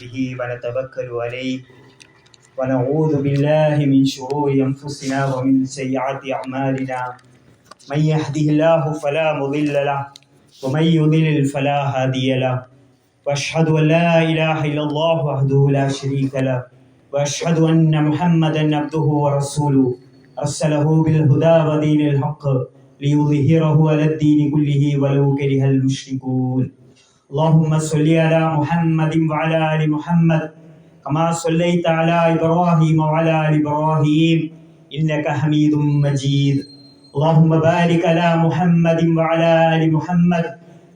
به ونتوكل عليه. ونعوذ بالله من شرور أنفسنا ومن سيئات أعمالنا. من يهده الله فلا مضل له ومن يضلل فلا هادي له. وأشهد أن لا إله إلا الله وحده لا شريك له. وأشهد أن محمدا عبده ورسوله. أرسله بالهدى ودين الحق ليظهره على الدين كله ولو كره المشركون. اللهم صل على محمد وعلى آل محمد كما صليت على إبراهيم وعلى آل إبراهيم إنك حميد مجيد. اللهم بارك على محمد وعلى آل محمد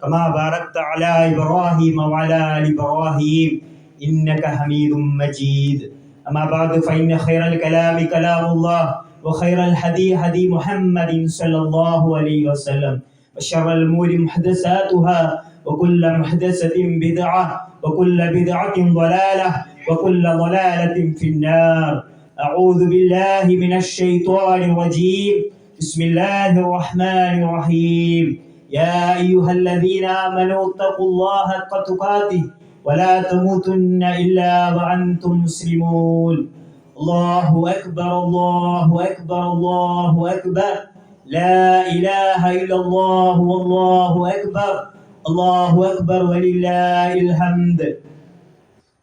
كما باركت على إبراهيم وعلى آل إبراهيم إنك حميد مجيد. أما بعد فإن خير الكلام كلام الله وخير الهدي هدي محمد صلى الله عليه وسلم. وشر الأمور محدثاتها وكل محدثة بدعة وكل بدعة ضلالة وكل ضلالة في النار. أعوذ بالله من الشيطان الرجيم. بسم الله الرحمن الرحيم. يا أيها الذين آمنوا اتقوا الله حق تقاته ولا تموتن إلا وأنتم مسلمون. الله أكبر الله أكبر الله أكبر. لا إله إلا الله والله أكبر. അള്ളാഹു അക്ബർ വലില്ലാഹിൽഹംദ്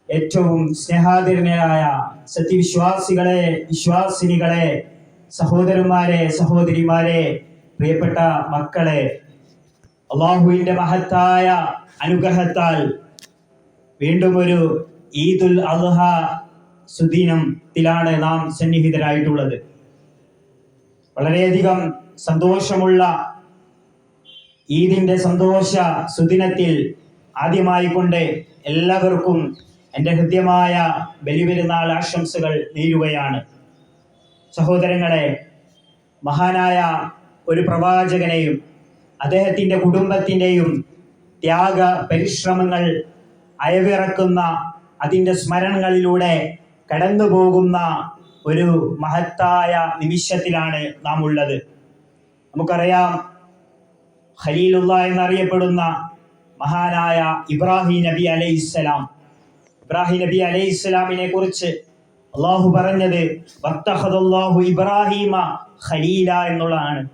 ഏറ്റവും സ്നേഹാതിരനായ സത്യവിശ്വാസികളെ വിശ്വാസിനികളെ സഹോദരന്മാരെ സഹോദരിമാരെ പ്രിയപ്പെട്ട മക്കളെ അള്ളാഹുവിന്റെ മഹത്തായ അനുഗ്രഹത്താൽ വീണ്ടും ഒരു ഈദുൽ അൽഹ സുദീനത്തിലാണ് നാം സന്നിഹിതരായിട്ടുള്ളത്. വളരെയധികം സന്തോഷമുള്ള ഈദിന്റെ സന്തോഷ സുദിനത്തിൽ ആദ്യമായി കൊണ്ട് എല്ലാവർക്കും എന്റെ ഹൃദ്യമായ ബലിപെരുന്നാൾ ആശംസകൾ നേരുകയാണ്. സഹോദരങ്ങളെ മഹാനായ ഒരു പ്രവാചകനെയും അദ്ദേഹത്തിന്റെ കുടുംബത്തിന്റെയും ത്യാഗ പരിശ്രമങ്ങൾ അയവിറക്കുന്ന അതിന്റെ സ്മരണകളിലൂടെ കടന്നു പോകുന്ന ഒരു മഹത്തായ നിമിഷത്തിലാണ് നാം ഉള്ളത് നമുക്കറിയാം ഖലീലുള്ള എന്നറിയപ്പെടുന്ന മഹാനായ ഇബ്രാഹിം നബി അലൈഹിസ്സലാം. ഇബ്രാഹിം നബി അലൈഹിസ്സലാമിനെ കുറിച്ച് അള്ളാഹു പറഞ്ഞത് വത്തഹദല്ലാഹു ഇബ്രാഹിമ ഖലീല എന്നുള്ളതാണ്.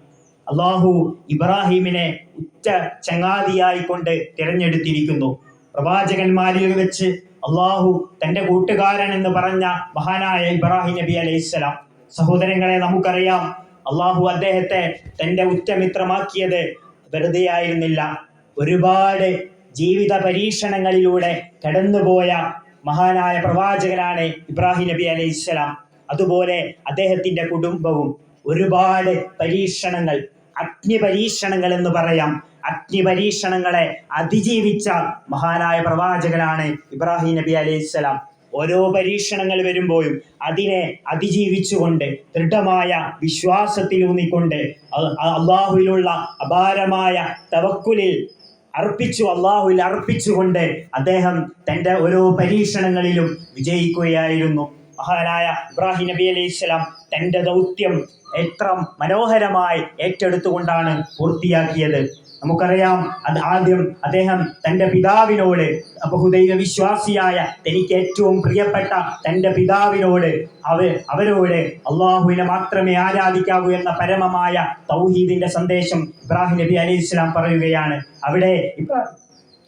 അള്ളാഹു ഇബ്രാഹിമിനെ ഉറ്റ ചങ്ങാതിയായി കൊണ്ട് തിരഞ്ഞെടുത്തിരിക്കുന്നു. പ്രവാചകന്മാരിൽ വെച്ച് അള്ളാഹു തന്റെ കൂട്ടുകാരൻ എന്ന് പറഞ്ഞ മഹാനായ ഇബ്രാഹിം നബി അലൈഹിസ്സലാം. സഹോദരങ്ങളെ നമുക്കറിയാം അള്ളാഹു അദ്ദേഹത്തെ തന്റെ ഉറ്റമിത്രമാക്കിയത് വെറുതെ ആയിരുന്നില്ല ഒരുപാട് ജീവിത പരീക്ഷണങ്ങളിലൂടെ കടന്നുപോയ മഹാനായ പ്രവാചകനാണ് ഇബ്രാഹിം നബി അലൈഹി സ്വലാം. അതുപോലെ അദ്ദേഹത്തിന്റെ കുടുംബവും ഒരുപാട് പരീക്ഷണങ്ങൾ അഗ്നി പരീക്ഷണങ്ങൾ എന്ന് പറയാം. അഗ്നി പരീക്ഷണങ്ങളെ അതിജീവിച്ച മഹാനായ പ്രവാചകനാണ് ഇബ്രാഹിം നബി അലൈഹി സ്വലാം. ഓരോ പരീക്ഷണങ്ങൾ വരുമ്പോഴും അതിനെ അതിജീവിച്ചുകൊണ്ട് ദൃഢമായ വിശ്വാസത്തിലൂന്നിക്കൊണ്ട് അള്ളാഹുവിലുള്ള അപാരമായ തവക്കുലിൽ അർപ്പിച്ചു അള്ളാഹുവിൽ അർപ്പിച്ചുകൊണ്ട് അദ്ദേഹം തന്റെ ഓരോ പരീക്ഷണങ്ങളിലും വിജയിക്കുകയായിരുന്നു. മഹാനായ ഇബ്രാഹിം നബി അലൈഹി സ്വലാം തന്റെ ദൗത്യം എത്ര മനോഹരമായി ഏറ്റെടുത്തുകൊണ്ടാണ് പൂർത്തിയാക്കിയത്. നമുക്കറിയാം അത് ആദ്യം അദ്ദേഹം തന്റെ പിതാവിനോട് ബഹുദൈവ വിശ്വാസിയായ തനിക്ക് ഏറ്റവും പ്രിയപ്പെട്ട തന്റെ പിതാവിനോട് അവ അവരോട് അള്ളാഹുവിനെ മാത്രമേ ആരാധിക്കാവൂ എന്ന പരമമായ തൗഹീദിന്റെ സന്ദേശം ഇബ്രാഹിം നബി അലൈഹി ഇസ്ലാം പറയുകയാണ്. അവിടെ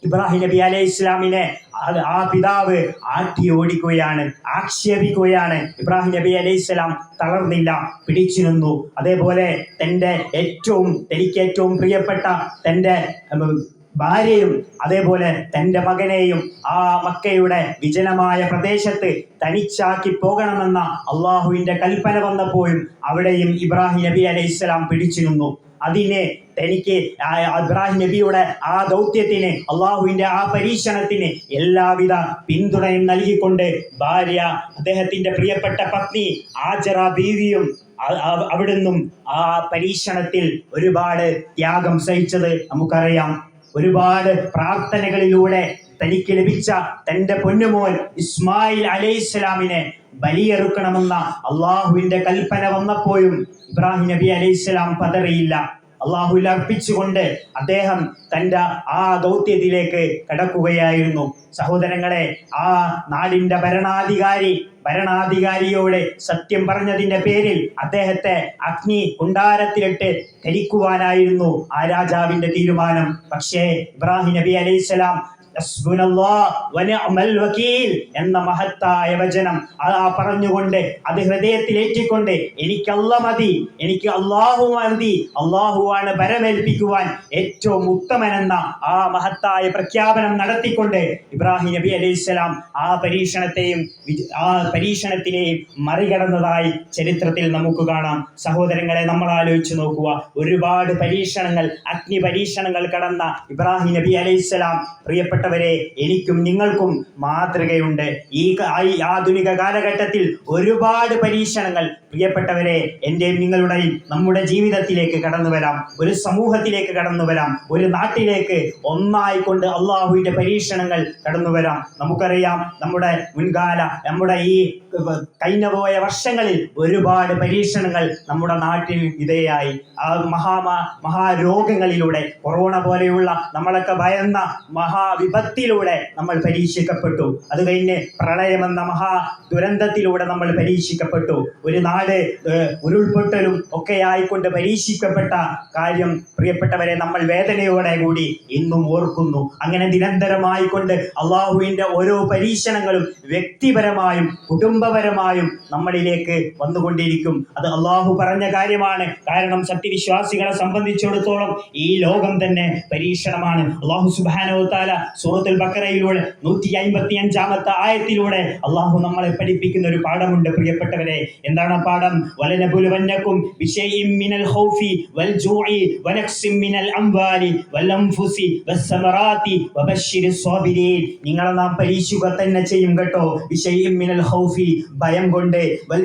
ഇബ്രാഹിം നബി അലൈഹി ഇസ്ലാമിനെ ആ പിതാവ് ആട്ടി ഓടിക്കുകയാണ് ആക്ഷേപിക്കുകയാണ്. ഇബ്രാഹിം നബി അലൈഹി ഇസ്ലാം തളർന്നില്ല പിടിച്ചു നിന്നു. അതേപോലെ തന്റെ ഏറ്റവും തനിക്ക് ഏറ്റവും പ്രിയപ്പെട്ട തന്റെ ഭാര്യയും അതേപോലെ തന്റെ മകനെയും ആ മക്കയുടെ വിജനമായ പ്രദേശത്ത് തനിച്ചാക്കി പോകണമെന്ന അള്ളാഹുവിന്റെ കൽപ്പന വന്നപ്പോഴും അവിടെയും ഇബ്രാഹിം നബി അലൈഹി ഇസ്ലാം പിടിച്ചു നിന്നു. അതിനെ തനിക്ക് ഇബ്രാഹിം നബിയുടെ ആ ദൗത്യത്തിന് അള്ളാഹുവിന്റെ ആ പരീക്ഷണത്തിന് എല്ലാവിധ പിന്തുണയും നൽകിക്കൊണ്ട് ഭാര്യ അദ്ദേഹത്തിന്റെ പ്രിയപ്പെട്ട പത്നി ആചറ ബീവിയും അവിടുന്നും ആ പരീക്ഷണത്തിൽ ഒരുപാട് ത്യാഗം സഹിച്ചത് നമുക്കറിയാം. ഒരുപാട് പ്രാർത്ഥനകളിലൂടെ തനിക്ക് ലഭിച്ച തന്റെ പൊന്നുമോൻ ഇസ്മായിൽ അലൈഹിസ്സലാമിനെ ബലിയെറുക്കണമെന്ന അള്ളാഹുവിന്റെ കൽപ്പന വന്നപ്പോഴും ഇബ്രാഹിം നബി അലൈഹിസ്സലാം പതറിയില്ല. അള്ളാഹുവിൽ അർപ്പിച്ചുകൊണ്ട് അദ്ദേഹം തന്റെ ആ ദൗത്യത്തിലേക്ക് കടക്കുകയായിരുന്നു. സഹോദരങ്ങളെ ആ നാടിന്റെ ഭരണാധികാരി ഭരണാധികാരിയോട് സത്യം പറഞ്ഞതിന്റെ പേരിൽ അദ്ദേഹത്തെ അഗ്നി കുണ്ടാരത്തിലിട്ട് ധരിക്കുവാനായിരുന്നു ആ രാജാവിന്റെ തീരുമാനം. പക്ഷേ ഇബ്രാഹിം നബി അലൈഹിസ്സലാം എന്ന മഹത്തായ വചനം ആ പറഞ്ഞുകൊണ്ട് അത് ഹൃദയത്തിലേറ്റിക്കൊണ്ട് എനിക്ക് അല്ല മതി എനിക്ക് അള്ളാഹു മതി അള്ളാഹുവാണ് ഭരമേൽപ്പിക്കുവാൻ ഏറ്റവും ഉത്തമനെന്ന ആ മഹത്തായ പ്രഖ്യാപനം നടത്തിക്കൊണ്ട് ഇബ്രാഹിം നബി അലൈഹിസ്സലാം ആ പരീക്ഷണത്തെയും ആ പരീക്ഷണത്തിനെയും മറികടന്നതായി ചരിത്രത്തിൽ നമുക്ക് കാണാം. സഹോദരങ്ങളെ നമ്മൾ ആലോചിച്ച് നോക്കുക. ഒരുപാട് പരീക്ഷണങ്ങൾ അഗ്നി പരീക്ഷണങ്ങൾ കടന്ന ഇബ്രാഹിം നബി അലൈഹിസ്സലാം പ്രിയപ്പെട്ടവരെ എനിക്കും നിങ്ങൾക്കും മാതൃകയുണ്ട്. ഈ ആധുനിക കാലഘട്ടത്തിൽ ഒരുപാട് പരീക്ഷണങ്ങൾ. പ്രിയപ്പെട്ടവരെ എന്റെ നിങ്ങളുടെയും നമ്മുടെ ജീവിതത്തിലേക്ക് കടന്നു വരാം. ഒരു സമൂഹത്തിലേക്ക് കടന്നു വരാം. ഒരു നാട്ടിലേക്ക് ഒന്നായിക്കൊണ്ട് അള്ളാഹുവിന്റെ പരീക്ഷണങ്ങൾ കടന്നു വരാം. നമുക്കറിയാം നമ്മുടെ മുൻകാല നമ്മുടെ ഈ കഴിഞ്ഞ പോയ വർഷങ്ങളിൽ ഒരുപാട് പരീക്ഷണങ്ങൾ നമ്മുടെ നാട്ടിൽ വിധേയായി ആ മഹാമാ മഹാരോഗങ്ങളിലൂടെ കൊറോണ പോലെയുള്ള നമ്മളൊക്കെ ഭയന്ന മഹാവിപത്തിലൂടെ നമ്മൾ പരീക്ഷിക്കപ്പെട്ടു. അത് കഴിഞ്ഞ് പ്രളയമെന്ന മഹാ ദുരന്തത്തിലൂടെ നമ്മൾ പരീക്ഷിക്കപ്പെട്ടു. ഒരു നാട് ഉരുൾപൊട്ടലും ഒക്കെ ആയിക്കൊണ്ട് പരീക്ഷിക്കപ്പെട്ട കാര്യം പ്രിയപ്പെട്ടവരെ നമ്മൾ വേദനയോടെ കൂടി ഇന്നും ഓർക്കുന്നു. അങ്ങനെ നിരന്തരമായിക്കൊണ്ട് അള്ളാഹുവിന്റെ ഓരോ പരീക്ഷണങ്ങളും വ്യക്തിപരമായും കുടുംബപരമായും നമ്മളിലേക്ക് വന്നുകൊണ്ടിരിക്കും. അത് അള്ളാഹു പറഞ്ഞ കാര്യമാണ്. കാരണം സത്യവിശ്വാസികളെ സംബന്ധിച്ചിടത്തോളം ഈ ലോകം തന്നെ പരീക്ഷണമാണ്. അള്ളാഹു സുബാനോ താല സൂറത്തുൽ ബക്കറയിലൂടെ നൂറ്റി അമ്പത്തി അഞ്ചാമത്തെ ആയത്തിലൂടെ അള്ളാഹു നമ്മളെ പഠിപ്പിക്കുന്ന ഒരു പാഠമുണ്ട്. പ്രിയപ്പെട്ടവരെ എന്താണ് പാഠം? വലനബുലുവന്നക്കും ബിശൈഇം മിനൽ ഖൗഫി വൽ ജൂഇ വനക്സിം മിനൽ വൽ അൻഫുസി വസ്സമറാത്തി വബശ്ശിരിസ് സ്വാബിരീൻ നിങ്ങളെ നാം പരീക്ഷിക്കുക തന്നെ ചെയ്യും കേട്ടോ. വിഷയം മിനൽ ഖൗഫി ഭയം കൊണ്ട് വൽ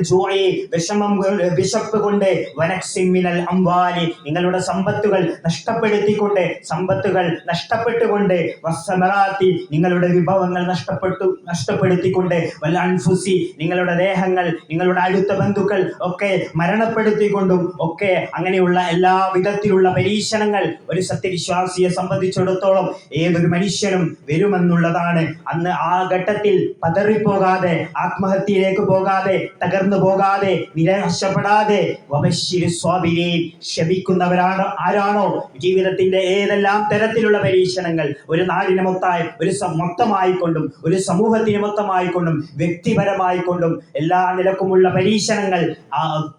വിഷമം വിശപ്പ് കൊണ്ട് വനക്സിമിനൽ അംവാലി. നിങ്ങളുടെ സമ്പത്തുകൾ നഷ്ടപ്പെടുത്തിക്കൊണ്ട് സമ്പത്തുകൾ നഷ്ടപ്പെട്ടുകൊണ്ട് വസ്സമറാത്തി നിങ്ങളുടെ വിഭവങ്ങൾ നഷ്ടപ്പെട്ടു നഷ്ടപ്പെടുത്തിക്കൊണ്ട് വല്ല അൻഫുസി നിങ്ങളുടെ ദേഹങ്ങൾ നിങ്ങളുടെ അടുത്ത ബന്ധുക്കൾ ഒക്കെ മരണപ്പെടുത്തിക്കൊണ്ടും ഒക്കെ അങ്ങനെയുള്ള എല്ലാ വിധത്തിലുള്ള പരീക്ഷണങ്ങൾ ഒരു സത്യവിശ്വാസിയെ സംബന്ധിച്ചിടത്തോളം ഏതൊരു മനുഷ്യനും വരുമെന്നുള്ളതാണ്. അന്ന് ആ ഘട്ടത്തിൽ പതറിപ്പോകാതെ ആത്മഹത്യയിലേക്ക് പോകാതെ തകർന്നു പോകാതെ നിരാശപ്പെടാതെ സ്വാബിരീൻ ക്ഷമിക്കുന്നവരാണ് ആരാണോ? ജീവിതത്തിന്റെ ഏതെല്ലാം തരത്തിലുള്ള പരീക്ഷണങ്ങൾ ഒരു നാടിനെ മൊത്തമായി ഒരു മൊത്തമായിക്കൊണ്ടും ഒരു സമൂഹത്തിന് മൊത്തമായിക്കൊണ്ടും വ്യക്തിപരമായിക്കൊണ്ടും എല്ലാ നിലക്കുമുള്ള പരീക്ഷണങ്ങൾ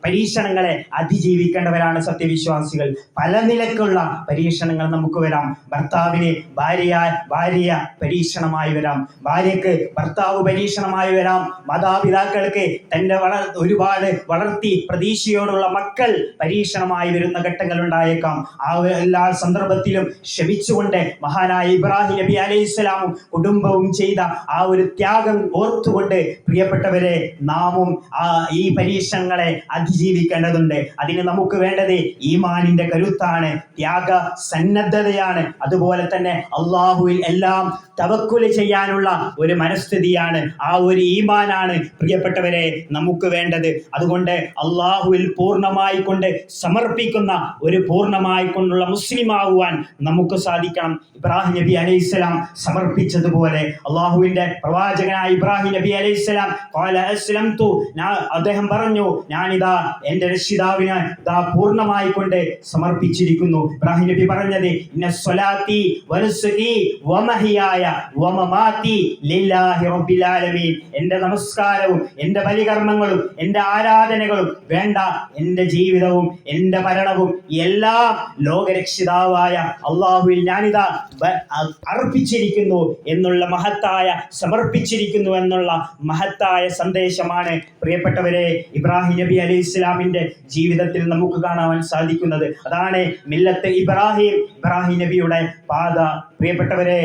പരീക്ഷണങ്ങളെ അതിജീവിക്കേണ്ടവരാണ് സത്യവിശ്വാസികൾ. പല നിലക്കുള്ള പരീക്ഷണങ്ങൾ നമുക്ക് വരാം. ഭർത്താവിന് ഭാര്യ ഭാര്യ പരീക്ഷണമായി വരാം. ഭാര്യക്ക് ഭർത്താവ് പരീക്ഷണമായി വരാം. മാതാപിതാക്കൾക്ക് തന്റെ വള ഒരുപാട് വളർത്തി പ്രതീക്ഷയോടുള്ള മക്കൾ പരീക്ഷണമായി വരുന്ന ഘട്ടങ്ങൾ ഉണ്ടായേക്കാം ആ എല്ലാ സന്ദർഭത്തിലും ക്ഷമിച്ചുകൊണ്ട് മഹാനായ ഇബ്രാഹിം നബി അലൈഹി ഇസ്ലാമും കുടുംബവും ചെയ്ത ആ ഒരു ത്യാഗം ഓർത്തുകൊണ്ട് പ്രിയപ്പെട്ടവരെ നാമും ആ ഈ പരീക്ഷണങ്ങളെ അതിജീവിക്കേണ്ടതുണ്ട്. അതിന് നമുക്ക് വേണ്ടത് ഈമാനിന്റെ കരുത്താണ് ത്യാഗ സന്നദ്ധതയാണ്. അതുപോലെ തന്നെ അള്ളാഹുവിൽ എല്ലാം തവക്കുല ചെയ്യാനുള്ള ഒരു മനസ്ഥിതിയാണ്. ആ ഒരു ഈമാനാണ് പ്രിയപ്പെട്ടവരെ നമുക്ക് വേണ്ടത് അതുകൊണ്ട് അള്ളാഹുവിൽ പൂർണമായി കൊണ്ട് സമർപ്പിക്കുന്ന ഒരു പൂർണമായി കൊണ്ടുള്ള മുസ്ലിം ആകുവാൻ നമുക്ക് സാധിക്കണം. ഇബ്രാഹിം നബി അലൈഹി സ്വലാം സമർപ്പിച്ചതുപോലെ അള്ളാഹുവിന്റെ പ്രവാചകനായ ഇബ്രാഹിം നബി അലൈഹി സ്വലാം അദ്ദേഹം പറഞ്ഞു ഞാനിതാ എന്റെ രക്ഷിതാവിന് ഇതാ പൂർണമായി കൊണ്ട് സമർപ്പിച്ചിരിക്കുന്നു. ഇബ്രാഹിം നബി പറഞ്ഞത് ഇന്ന സ്വലാത്തി വമഹിയായ ലില്ലാഹി റബ്ബിൽ ആലമീൻ. എന്റെ നമസ്കാരവും എന്റെ ബലികർമ്മങ്ങളും എന്റെ ആരാധനകളും വേണ്ട. എന്റെ ജീവിതവും എന്റെ ഭരണവും എല്ലാം ലോകരക്ഷിതാവായ അള്ളാഹുവിൽ ഞാനിത അർപ്പിച്ചിരിക്കുന്നു എന്നുള്ള മഹത്തായ സമർപ്പിച്ചിരിക്കുന്നു എന്നുള്ള മഹത്തായ സന്ദേശമാണ് പ്രിയപ്പെട്ടവരെ ഇബ്രാഹിം നബി അലി ഇസ്ലാമിന്റെ ജീവിതത്തിൽ നമുക്ക് കാണാൻ സാധിക്കുന്നത്. അതാണ് മില്ലത്ത് ഇബ്രാഹിം ഇബ്രാഹിം നബിയുടെ പാത. പ്രിയപ്പെട്ടവരെ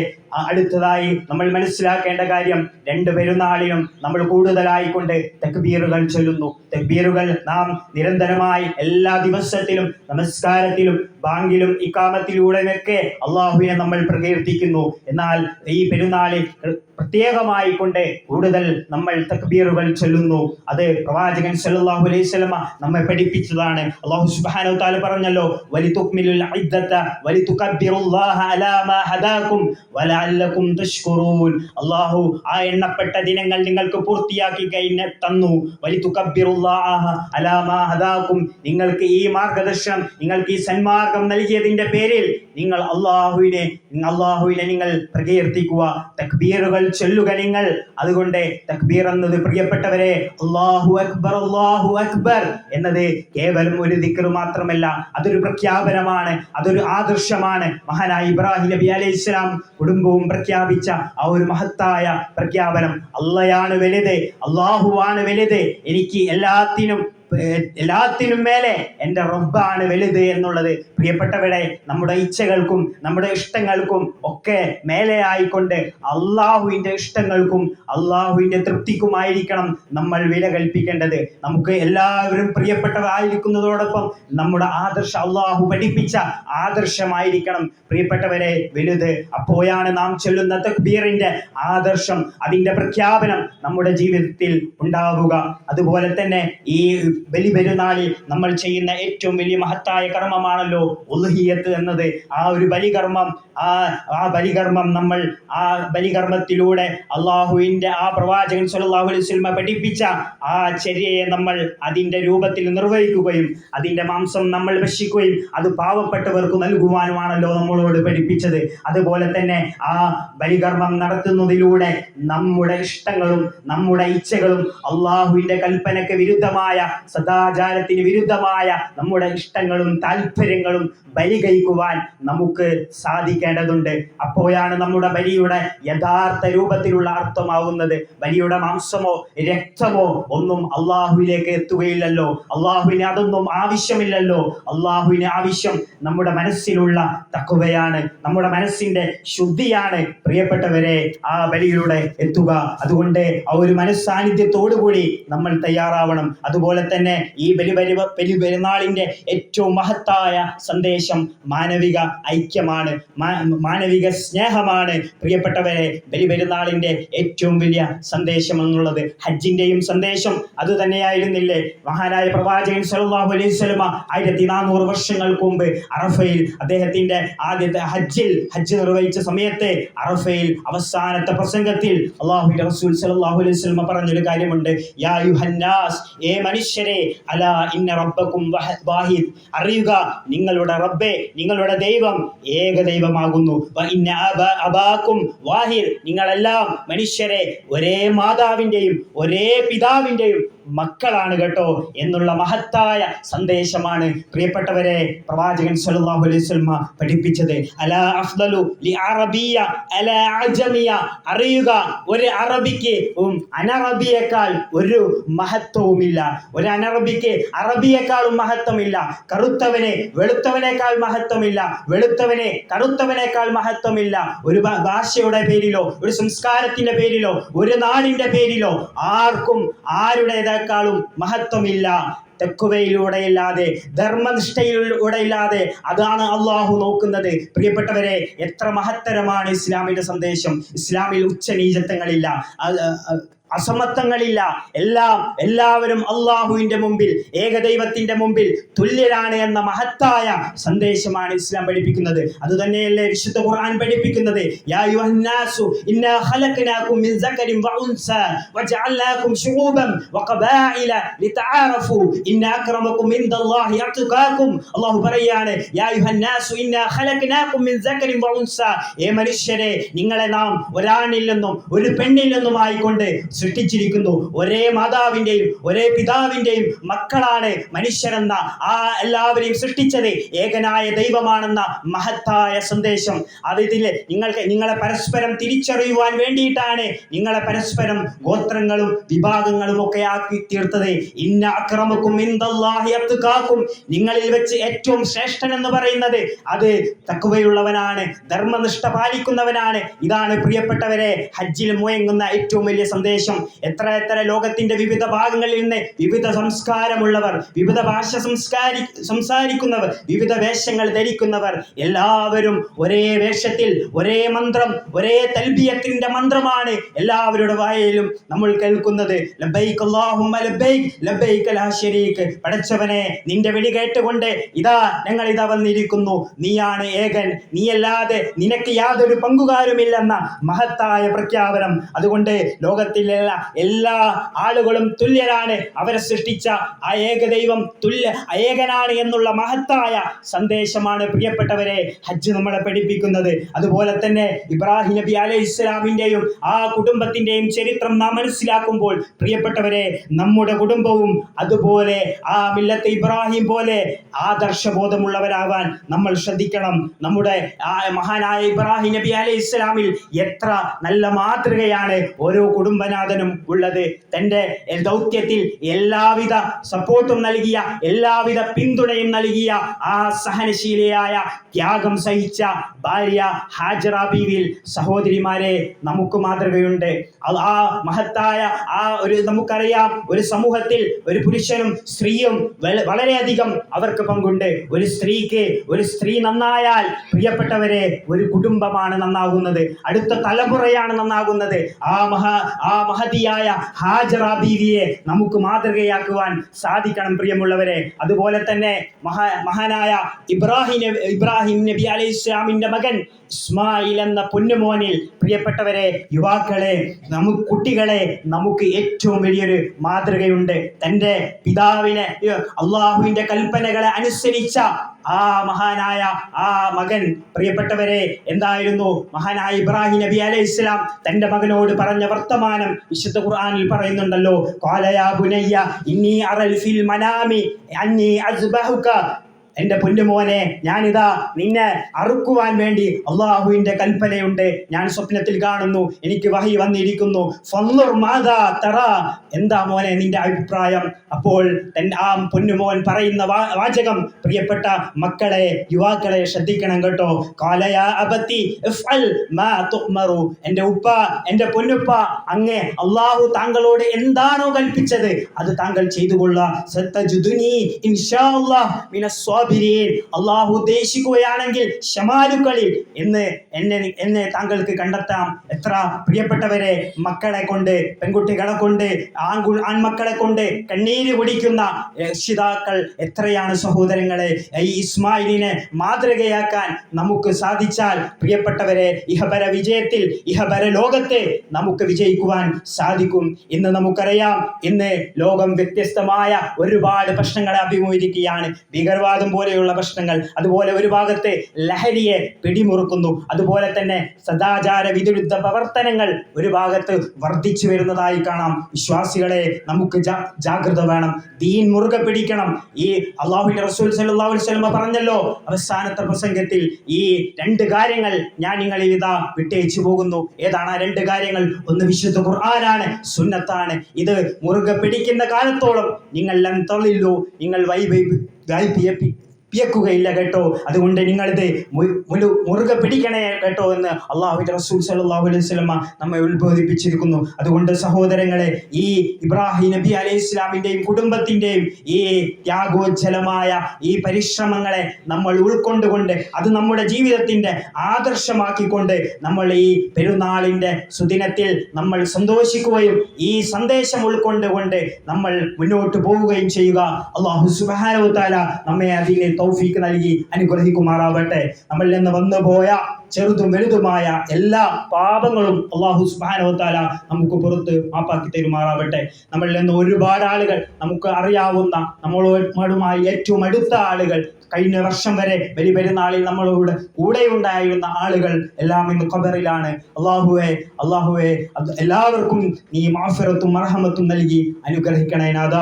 അടുത്തതായി നമ്മൾ മനസ്സിലാക്കേണ്ട കാര്യം രണ്ട് പെരുന്നാളിലും നമ്മൾ കൂടുതലായിക്കൊണ്ട് തക്ബീറുകൾ ചൊല്ലുന്നു. തക്ബീറുകൾ നാം നിരന്തരമായി എല്ലാ ദിവസത്തിലും നമസ്കാരത്തിലും ബാങ്കിലും ഇക്കാമത്തിലൂടെയൊക്കെ അള്ളാഹുവിനെ നമ്മൾ പ്രകീർത്തിക്കുന്നു. എന്നാൽ ഈ പെരുന്നാളിൽ പ്രത്യേകമായി കൊണ്ട് കൂടുതൽ നമ്മൾ തക്ബീറുകൾ ചൊല്ലുന്നു. അത് പ്രവാചകൻ സല്ലല്ലാഹു അലൈഹി വസല്ലമ നമ്മെ പഠിപ്പിച്ചതാണ്. അല്ലാഹു സുബ്ഹാനഹു തആല പറഞ്ഞല്ലോ വലിതുക്മിലുൽ ഇദ്ദത വലിതുകബ്ബിറുല്ലാഹ അലാ മാ ഹദാകും വലഅല്ലകും തഷ്കുറൂൻ അല്ലാഹു ആ എണ്ണപ്പെട്ട ദിനങ്ങൾ നിങ്ങൾക്ക് പൂർത്തിയാക്കി കഴിഞ്ഞ തന്നു. വലിതുകബ്ബിറുല്ലാഹ അലാ മാ ഹദാകും. നിങ്ങൾക്ക് ഈ മാർഗദർശനം നിങ്ങൾക്ക് ഈ സന്മാർഗം നൽകിയതിന്റെ പേരിൽ നിങ്ങൾ അള്ളാഹുവിനെ അള്ളാഹുവിനെ നിങ്ങൾ പ്രകീർത്തിക്കുക. തക്ബീറുകൾ ചൊല്ലുക നിങ്ങൾ. അതുകൊണ്ട് തക്ബീർ എന്നത് പ്രിയപ്പെട്ടവരെ അള്ളാഹു അക്ബർ അള്ളാഹു അക്ബർ എന്നത് കേവലം ഒരു ദിക്ർ മാത്രമല്ല. അതൊരു പ്രഖ്യാപനമാണ് അതൊരു ആദർശമാണ്. മഹാനായ ഇബ്രാഹിം നബി അലൈഹി ഇസ്ലാം കുടുംബവും പ്രഖ്യാപിച്ച ആ ഒരു മഹത്തായ പ്രഖ്യാപനം. അള്ളയാണ് വലുത് അള്ളാഹുവാണ് വലുത്. എനിക്ക് എല്ലാത്തിനും എല്ലാത്തിനും മേലെ എന്റെ റബ്ബാണ് വലുത് എന്നുള്ളത്. പ്രിയപ്പെട്ടവരെ നമ്മുടെ ഇച്ഛകൾക്കും നമ്മുടെ ഇഷ്ടങ്ങൾക്കും ഒക്കെ മേലെ ആയിക്കൊണ്ട് അള്ളാഹുവിന്റെ ഇഷ്ടങ്ങൾക്കും അള്ളാഹുവിന്റെ തൃപ്തിക്കുമായിരിക്കണം നമ്മൾ വില കൽപ്പിക്കേണ്ടത്. നമുക്ക് എല്ലാവരും പ്രിയപ്പെട്ടവരായിരിക്കുന്നതോടൊപ്പം നമ്മുടെ ആദർശ അള്ളാഹു പഠിപ്പിച്ച ആദർശമായിരിക്കണം. പ്രിയപ്പെട്ടവരെ വലുത് അപ്പോഴാണ് നാം ചൊല്ലുന്ന തക്ബീറിന്റെ ആദർശം അതിന്റെ പ്രഖ്യാപനം നമ്മുടെ ജീവിതത്തിൽ ഉണ്ടാവുക. അതുപോലെ തന്നെ ഈ ബലി പെരുന്നാളിൽ നമ്മൾ ചെയ്യുന്ന ഏറ്റവും വലിയ മഹത്തായ കർമ്മമാണല്ലോ ഉൽഹിയത്ത് എന്നത്. ആ ഒരു ബലികർമ്മം ആ ആ ബലികർമ്മം നമ്മൾ ആ ബലികർമ്മത്തിലൂടെ അള്ളാഹുവിന്റെ ആ പ്രവാചകൻ സല്ലല്ലാഹു അലൈഹി സ്വലമ പഠിപ്പിച്ച ആ ചര്യയെ നമ്മൾ അതിന്റെ രൂപത്തിൽ നിർവഹിക്കുകയും അതിന്റെ മാംസം നമ്മൾ ഭക്ഷിക്കുകയും അത് പാവപ്പെട്ടവർക്ക് നൽകുവാനുമാണല്ലോ നമ്മളോട് പഠിപ്പിച്ചത്. അതുപോലെ തന്നെ ആ ബലികർമ്മം നടത്തുന്നതിലൂടെ നമ്മുടെ ഇഷ്ടങ്ങളും നമ്മുടെ ഇച്ഛകളും അള്ളാഹുവിന്റെ കൽപ്പനയ്ക്ക് വിരുദ്ധമായ സദാചാരത്തിന് വിരുദ്ധമായ നമ്മുടെ ഇഷ്ടങ്ങളും താല്പര്യങ്ങളും ബലി കഴിക്കുവാൻ നമുക്ക് സാധിക്കേണ്ടതുണ്ട്. അപ്പോഴാണ് നമ്മുടെ ബലിയുടെ യഥാർത്ഥ രൂപത്തിലുള്ള അർത്ഥമാവുന്നത്. ബലിയുടെ മാംസമോ രക്തമോ ഒന്നും അള്ളാഹുവിലേക്ക് എത്തുകയില്ലല്ലോ. അള്ളാഹുവിന് അതൊന്നും ആവശ്യമില്ലല്ലോ. അള്ളാഹുവിന് ആവശ്യം നമ്മുടെ മനസ്സിലുള്ള തക്കുവയാണ് നമ്മുടെ മനസ്സിന്റെ ശുദ്ധിയാണ്. പ്രിയപ്പെട്ടവരെ ആ ബലിയിലൂടെ എത്തുക. അതുകൊണ്ട് ആ ഒരു മനസ്സാന്നിധ്യത്തോടുകൂടി നമ്മൾ തയ്യാറാവണം. അതുപോലെ തന്നെ ഈ ബലി ബലി പെരുന്നാളിന്റെ ഏറ്റവും മഹത്തായ സന്ദേശം മാനവിക ഐക്യമാണ്. മാനവിക സ്നേഹമാണ്. പ്രിയപ്പെട്ടവരെ ബലി പെരുന്നാളിന്റെ ഏറ്റവും വലിയ സന്ദേശം എന്നുള്ളത് ഹജ്ജിന്റെയും സന്ദേശം. അത് തന്നെയായിരുന്നില്ലേ? മഹാനായ പ്രവാചകൻ സലാഹു അലൈഹി സ്വലമ ആയിരത്തി നാനൂറ് വർഷങ്ങൾക്ക് മുമ്പ് അറഫയിൽ അദ്ദേഹത്തിന്റെ ആദ്യത്തെ ഹജ്ജിൽ ഹജ്ജ് നിർവഹിച്ച സമയത്ത് അറഫയിൽ അവസാനത്തെ പ്രസംഗത്തിൽ അള്ളാഹു റസൂൽ സലാഹു അലൈഹി സ്വലമ പറഞ്ഞൊരു കാര്യമുണ്ട്. യാ യുഹന്നാസ് ഏ മനുഷ്യരെ അല ഇന്ന റബ്ബക്കും വഹ- വാഹിദ്. അറിയുക നിങ്ങളുടെ റബ്ബെ നിങ്ങളുടെ ദൈവം ഏക ദൈവമാകുന്നു ഇന്ന അബ- അബാക്കും വാഹിദ്. നിങ്ങളെല്ലാം മനുഷ്യരെ ഒരേ മാതാവിന്റെയും ഒരേ പിതാവിന്റെയും മക്കളാണ് കേട്ടോ എന്നുള്ള മഹത്തായ സന്ദേശമാണ് പ്രിയപ്പെട്ടവരെ പ്രവാചകൻ സല്ലല്ലാഹു അലൈഹി വസല്ലമ പഠിപ്പിച്ചത്. അലാ അഫ്ദലു ലി അറബിയ അലാ അജമിയ. അറിയുക ഒരു അറബിക്ക് അനറബിയേക്കാൾ ഒരു മഹത്വവുമില്ല. ഒരു അനറബിക്ക് അറബിയേക്കാളും മഹത്വമില്ല. കറുത്തവനെ വെളുത്തവനേക്കാൾ മഹത്വമില്ല. വെളുത്തവനെ കറുത്തവനേക്കാൾ മഹത്വമില്ല. ഒരു ഭാഷയുടെ പേരിലോ ഒരു സംസ്കാരത്തിന്റെ പേരിലോ ഒരു നാടിന്റെ പേരിലോ ആർക്കും ആരുടേതേക്കാളും മഹത്വമില്ല. തെക്കുവയിലൂടെയില്ലാതെ ധർമ്മനിഷ്ഠയിലൂടെയില്ലാതെ അതാണ് അള്ളാഹു നോക്കുന്നത്. പ്രിയപ്പെട്ടവരെ എത്ര മഹത്തരമാണ് ഇസ്ലാമിന്റെ സന്ദേശം. ഇസ്ലാമിൽ ഉച്ചനീചത്വങ്ങളില്ല. അസമത്വങ്ങളില്ല. എല്ലാം എല്ലാവരും അള്ളാഹുവിന്റെ മുമ്പിൽ ഏകദൈവത്തിന്റെ മുമ്പിൽ തുല്യരാണ് എന്ന മഹത്തായ സന്ദേശമാണ് ഇസ്ലാം പഠിപ്പിക്കുന്നത്. അത് തന്നെയല്ലേ വിശുദ്ധ ഖുർആൻ പഠിപ്പിക്കുന്നത്? യാ ഇന്നാ ഖലഖനാകും മിൻ വജഅൽനാകും ശുഊബൻ വഖബായില ഇൻദല്ലാഹി യാ ഇന്നാ ഖലഖനാകും മിൻ നിങ്ങളെ നാം ഒരാണിൽ നിന്നും ഒരു പെണ്ണിൽ നിന്നുമായിക്കൊണ്ട് സൃഷ്ടിച്ചിരിക്കുന്നു. ഒരേ മാതാവിന്റെയും ഒരേ പിതാവിന്റെയും മക്കളാണ് മനുഷ്യരെന്ന ആ എല്ലാവരെയും സൃഷ്ടിച്ചത്. ഏകനായ ദൈവമാണെന്ന മഹത്തായ സന്ദേശം. അത് ഇതിൽ നിങ്ങൾക്ക് നിങ്ങളെ പരസ്പരം തിരിച്ചറിയുവാൻ വേണ്ടിയിട്ടാണ് നിങ്ങളെ പരസ്പരം ഗോത്രങ്ങളും വിഭാഗങ്ങളും ഒക്കെ ആക്കി തീർത്തത്. ഇന്ന അക്രമക്കും കാക്കും നിങ്ങളിൽ വെച്ച് ഏറ്റവും ശ്രേഷ്ഠൻ എന്ന് പറയുന്നത് അത് തക്കുവയുള്ളവനാണ് ധർമ്മനിഷ്ഠ പാലിക്കുന്നവനാണ്. ഇതാണ് പ്രിയപ്പെട്ടവരെ ഹജ്ജിൽ മുയങ്ങുന്ന ഏറ്റവും വലിയ സന്ദേശം. എത്ര എത്ര ലോകത്തിന്റെ വിവിധ ഭാഗങ്ങളിൽ നിന്ന് വിവിധ സംസ്കാരമുള്ളവർ വിവിധ ഭാഷ സംസ്കാരി സംസാരിക്കുന്നവർ വിവിധ വേഷങ്ങൾ ധരിക്കുന്നവർ എല്ലാവരും ഒരേ വേഷത്തിൽ ഒരേ മന്ത്രം ഒരേ തൽബിയത്തിന്റെ മന്ത്രമാണ് എല്ലാവരുടെ വായയിലും നമ്മൾ കേൾക്കുന്നത്. ലബ്ബൈക് അല്ലാഹുമ്മ ലബ്ബൈക് ലബ്ബൈക ലാ ശരീക് പടച്ചവനെ നിന്റെ വിളി കേട്ടുകൊണ്ട് ഇതാ ഞങ്ങൾ ഇതാ വന്നിരിക്കുന്നു. നീയാണ് ഏകൻ. നീയല്ലാതെ നിനക്ക് യാതൊരു പങ്കുകാരുമില്ലെന്ന മഹത്തായ പ്രഖ്യാപനം. അതുകൊണ്ട് ലോകത്തിലെ എല്ലാ ആളുകളും തുല്യരാണ്. അവരെ സൃഷ്ടിച്ച ആ ഏകദൈവം തുല്യ ഏകനാണ് എന്നുള്ള മഹത്തായ സന്ദേശമാണ് പ്രിയപ്പെട്ടവരെ ഹജ്ജ് നമ്മളെ പഠിപ്പിക്കുന്നത്. അതുപോലെ തന്നെ ഇബ്രാഹിം നബി അലൈഹി ഇസ്ലാമിന്റെയും ആ കുടുംബത്തിന്റെയും ചരിത്രം നാം മനസ്സിലാക്കുമ്പോൾ പ്രിയപ്പെട്ടവരെ നമ്മുടെ കുടുംബവും അതുപോലെ ആ മില്ലത്ത് ഇബ്രാഹിം പോലെ ആദർശബോധമുള്ളവരാവാൻ നമ്മൾ ശ്രദ്ധിക്കണം. നമ്മുടെ ആ മഹാനായ ഇബ്രാഹിം നബി അലൈഹി ഇസ്ലാമിൽ എത്ര നല്ല മാതൃകയാണ് ഓരോ കുടുംബനാഥനും ഉള്ളത്. തന്റെ ദൗത്യത്തിൽ എല്ലാവിധ സപ്പോർട്ടും നൽകിയ എല്ലാവിധ പിന്തുണയും നൽകിയ ആ സഹനശീലയായ ത്യാഗം സഹിച്ച ഭാര്യ ഹാജറ ബീവിൽ സഹോദരിമാരെ നമുക്ക് മാതൃകയുണ്ട്. ആ മഹത്തായ ആ ഒരു നമുക്കറിയാം ഒരു സമൂഹത്തിൽ ഒരു പുരുഷനും സ്ത്രീയും വളരെയധികം അവർക്ക് പങ്കുണ്ട്. ഒരു സ്ത്രീക്ക് ഒരു സ്ത്രീ നന്നായാൽ പ്രിയപ്പെട്ടവരെ ഒരു കുടുംബമാണ് നന്നാകുന്നത്. അടുത്ത തലമുറയാണ് നന്നാകുന്നത്. ആ മഹാ ആ മഹതിയായ ഹാജറ ബീവിയെ നമുക്ക് മാതൃകയാക്കുവാൻ സാധിക്കണം പ്രിയമുള്ളവരെ. അതുപോലെ തന്നെ മഹാ മഹാനായ ഇബ്രാഹിം ഇബ്രാഹിം നബി അലൈഹി ഇസ്ലാമിന്റെ മകൻ ഇസ്മായിൽ എന്ന പൊന്നുമോനിൽ പ്രിയപ്പെട്ടവരെ യുവാക്കളെ നമുക്ക് കുട്ടികളെ നമുക്ക് ഏറ്റവും വലിയൊരു മാതൃകയുണ്ട്. തന്റെ പിതാവിനെ അള്ളാഹുവിന്റെ കൽപ്പനകളെ അനുസരിച്ച ആ മഹാനായ ആ മകൻ പ്രിയപ്പെട്ടവരെ എന്തായിരുന്നു? മഹാനായ ഇബ്രാഹിം നബി അലൈഹി ഇസ്ലാം തന്റെ മകനോട് പറഞ്ഞ വർത്തമാനം വിശുദ്ധ ഖുർആനിൽ പറയുന്നുണ്ടല്ലോ കാലയാ ബുനയ്യ ഇന്നി അറൽ ഫിൽ മനാമി അന്നി അസ്ബഹുക എന്റെ പൊന്നുമോനെ ഞാനിതാ നിന്നെ അറുക്കുവാൻ വേണ്ടി അള്ളാഹുവിന്റെ കൽപ്പനയുണ്ട്. ഞാൻ സ്വപ്നത്തിൽ കാണുന്നു എനിക്ക് വഹി വന്നിരിക്കുന്നു. മാതാ തറ. എന്താ മോനെ നിന്റെ അഭിപ്രായം? അപ്പോൾ ആ പൊന്നുമോൻ പറയുന്ന വാചകം പ്രിയപ്പെട്ട മക്കളെ യുവാക്കളെ ശ്രദ്ധിക്കണം കേട്ടോ. കാലയ അബത്തി ഉപ്പ എന്റെ പൊന്നുപ്പ അങ്ങേ അള്ളാഹു താങ്കളോട് എന്താണോ കൽപ്പിച്ചത് അത് താങ്കൾ ചെയ്തു അല്ലാഹ് അള്ളാഹു ഉദ്ദേശിക്കുകയാണെങ്കിൽ ഷമാലുക്കളിൽ എന്ന് എന്നെ എന്നെ താങ്കൾക്ക് കണ്ടെത്താം. എത്ര പ്രിയപ്പെട്ടവരെ മക്കളെ കൊണ്ട് പെൺകുട്ടികളെ കൊണ്ട് ആൺകു ആൺമക്കളെ കൊണ്ട് കണ്ണീര് കുടിക്കുന്ന രക്ഷിതാക്കൾ എത്രയാണ് സഹോദരങ്ങളെ? ഈ ഇസ്മായിലിനെ മാതൃകയാക്കാൻ നമുക്ക് സാധിച്ചാൽ പ്രിയപ്പെട്ടവരെ ഇഹപര വിജയത്തിൽ ഇഹപര ലോകത്തെ നമുക്ക് വിജയിക്കുവാൻ സാധിക്കും ഇന്ന് നമുക്കറിയാം. ഇന്ന് ലോകം വ്യത്യസ്തമായ ഒരുപാട് പ്രശ്നങ്ങളെ അഭിമുഖീകരിക്കുകയാണ്. ഭീകരവാദം പോലെയുള്ള പ്രശ്നങ്ങൾ. അതുപോലെ ഒരു ഭാഗത്തെ ലഹരിയെ പിടിമുറുക്കുന്നു. അതുപോലെ തന്നെ സദാചാര വിരുദ്ധ പ്രവർത്തനങ്ങൾ ഒരു ഭാഗത്ത് വർദ്ധിച്ചു വരുന്നതായി കാണാം. വിശ്വാസികളെ നമുക്ക് ജാഗ്രത വേണം. ദീൻ മുറുകെ പിടിക്കണം. ഈ അള്ളാഹുവിന്റെ റസൂൽ അലൈഹി വസല്ലമ പറഞ്ഞല്ലോ. അവസാനത്തെ പ്രസംഗത്തിൽ ഈ രണ്ട് കാര്യങ്ങൾ ഞാൻ നിങ്ങളിൽ ഇതാ വിട്ടയച്ചു പോകുന്നു. ഏതാണ് ആ രണ്ട് കാര്യങ്ങൾ? ഒന്ന് വിശുദ്ധ ഖുർആനാണ് സുന്നത്താണ്. ഇത് മുറുകെ പിടിക്കുന്ന കാലത്തോളം നിങ്ങൾ തളില്ലു നിങ്ങൾ വൈബി വൈപിയപ്പി പിയക്കുകയില്ല കേട്ടോ. അതുകൊണ്ട് നിങ്ങളിത് മുഴു മുറുകെ പിടിക്കണേ കേട്ടോ എന്ന് അള്ളാഹുവിന്റെ റസൂൽ സല്ലല്ലാഹു അലൈഹി സ്വലമ നമ്മെ ഉത്ബോധിപ്പിച്ചിരിക്കുന്നു. അതുകൊണ്ട് സഹോദരങ്ങളെ ഈ ഇബ്രാഹിം നബി അലൈഹി ഇസ്ലാമിന്റെയും കുടുംബത്തിന്റെയും ഈ ത്യാഗോജ്ജലമായ ഈ പരിശ്രമങ്ങളെ നമ്മൾ ഉൾക്കൊണ്ടുകൊണ്ട് അത് നമ്മുടെ ജീവിതത്തിന്റെ ആദർശമാക്കിക്കൊണ്ട് നമ്മൾ ഈ പെരുന്നാളിന്റെ സുദിനത്തിൽ നമ്മൾ സന്തോഷിക്കുകയും ഈ സന്ദേശം ഉൾക്കൊണ്ടുകൊണ്ട് നമ്മൾ മുന്നോട്ട് പോവുകയും ചെയ്യുക. അള്ളാഹു സുബാനോ താല നമ്മെ അതിന് തൗഫീക്ക് നൽകി അനുഗ്രഹിക്കുമാറാവട്ടെ. നമ്മളിൽ നിന്ന് വന്നു പോയ ചെറുതും വലുതുമായ എല്ലാ പാപങ്ങളും അള്ളാഹു സുബാനവത്താല നമുക്ക് പുറത്ത് മാപ്പാക്കി തരുമാറാവട്ടെ. നമ്മളിൽ നിന്ന് ഒരുപാട് ആളുകൾ നമുക്ക് അറിയാവുന്ന നമ്മളോടുമായി ഏറ്റവും അടുത്ത ആളുകൾ കഴിഞ്ഞ വർഷം വരെ ബലി പെരുന്നാളിൽ നമ്മളോട് കൂടെ ഉണ്ടായിരുന്ന ആളുകൾ എല്ലാം ഇന്ന് ഖബറിലാണ്. അള്ളാഹുവെ അള്ളാഹുവെ എല്ലാവർക്കും നീ മാഫിറത്തും മർഹമത്തും നൽകി അനുഗ്രഹിക്കണേ നാഥ.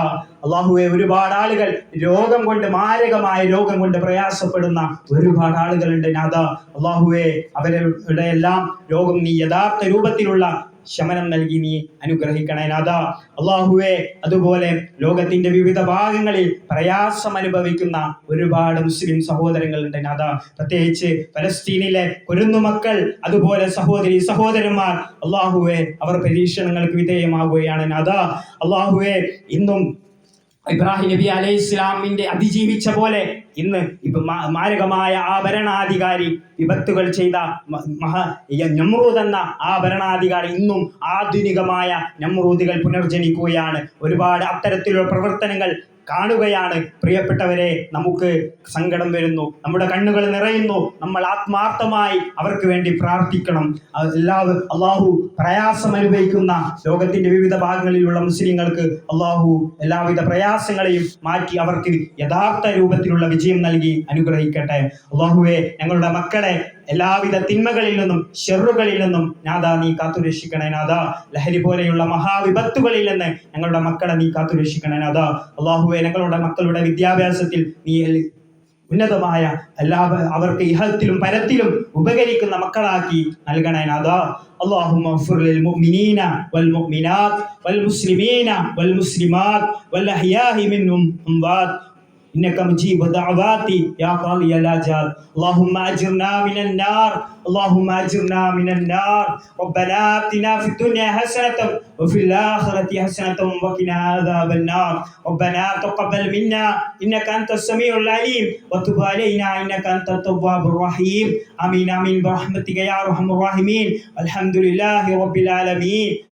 അള്ളാഹുവെ ഒരുപാട് ആളുകൾ രോഗം കൊണ്ട് മാരകമായ രോഗം കൊണ്ട് പ്രയാസപ്പെടുന്ന ഒരുപാട് ആളുകളുണ്ട് നാഥ. അള്ളാഹുവെ അവരുടെ എല്ലാം രോഗം നീ യഥാർത്ഥ രൂപത്തിലുള്ള ശമനം നൽകി നീ അനുഗ്രഹിക്കണേ നാഥ അള്ളാഹുവെ അതുപോലെ ലോകത്തിന്റെ വിവിധ ഭാഗങ്ങളിൽ പ്രയാസം അനുഭവിക്കുന്ന ഒരുപാട് മുസ്ലിം സഹോദരങ്ങളുണ്ട് നാഥ പ്രത്യേകിച്ച് പലസ്തീനിലെ കുരുന്നുമക്കൾ അതുപോലെ സഹോദരി സഹോദരന്മാർ അള്ളാഹുവെ അവർ പരീക്ഷണങ്ങൾക്ക് വിധേയമാകുകയാണ് നാഥ അള്ളാഹുവെ ഇന്നും ഇബ്രാഹിം നബി അലൈഹി ഇസ്ലാമിന്റെ അതിജീവിച്ച പോലെ ഇന്ന് മാരകമായ ആ ഭരണാധികാരി വിപത്തുകൾ ചെയ്ത മഹ നമ്രൂദ് എന്ന ആ ഭരണാധികാരി ഇന്നും ആധുനികമായ നമ്രൂദികൾ പുനർജനിക്കുകയാണ്. ഒരുപാട് അത്തരത്തിലുള്ള പ്രവർത്തനങ്ങൾ കാണുകയാണ്. പ്രിയപ്പെട്ടവരെ നമുക്ക് സങ്കടം വരുന്നു. നമ്മുടെ കണ്ണുകൾ നിറയുന്നു. നമ്മൾ ആത്മാർത്ഥമായി അവർക്ക് വേണ്ടി പ്രാർത്ഥിക്കണം. എല്ലാ അള്ളാഹു പ്രയാസം അനുഭവിക്കുന്ന ലോകത്തിന്റെ വിവിധ ഭാഗങ്ങളിലുള്ള മുസ്ലിങ്ങൾക്ക് അള്ളാഹു എല്ലാവിധ പ്രയാസങ്ങളെയും മാറ്റി അവർക്ക് യഥാർത്ഥ രൂപത്തിലുള്ള വിജയം നൽകി അനുഗ്രഹിക്കട്ടെ. അള്ളാഹുവെ ഞങ്ങളുടെ മക്കളെ എല്ലാവിധ തിന്മകളിൽ നിന്നും ഷെറുകളിൽ നിന്നും നാദാ നീ കാത്തുരക്ഷിക്കണേ നാദാ ലഹരി പോലെയുള്ള മഹാവിപത്തുകളിൽ നിന്ന് ഞങ്ങളുടെ മക്കളെ നീ കാത്തുരക്ഷിക്കണേ നാദാ അള്ളാഹുവെ ഞങ്ങളുടെ മക്കളുടെ വിദ്യാഭ്യാസത്തിൽ നീ എൽ- ഉന്നതമായ എല്ലാ അവർക്ക് ഇഹത്തിലും പരത്തിലും ഉപകരിക്കുന്ന മക്കളാക്കി നൽകണേ നാദാ اللهم اغفر للمؤمنين والمؤمنات والمسلمين والمسلمات والأحياء منهم أموات إنك مجيب الدعوات يا قاضي الآجال اللهم أجرنا من النار. اللهم أجرنا من النار. ربنا آتنا في الدنيا حسنة وفي الآخرة حسنة وقنا عذاب النار. ربنا تقبل منا. إنك أنت السميع العليم. وتب علينا. إنك أنت التواب الرحيم. آمين آمين. برحمتك يا أرحم الراحمين. الحمد لله رب العالمين.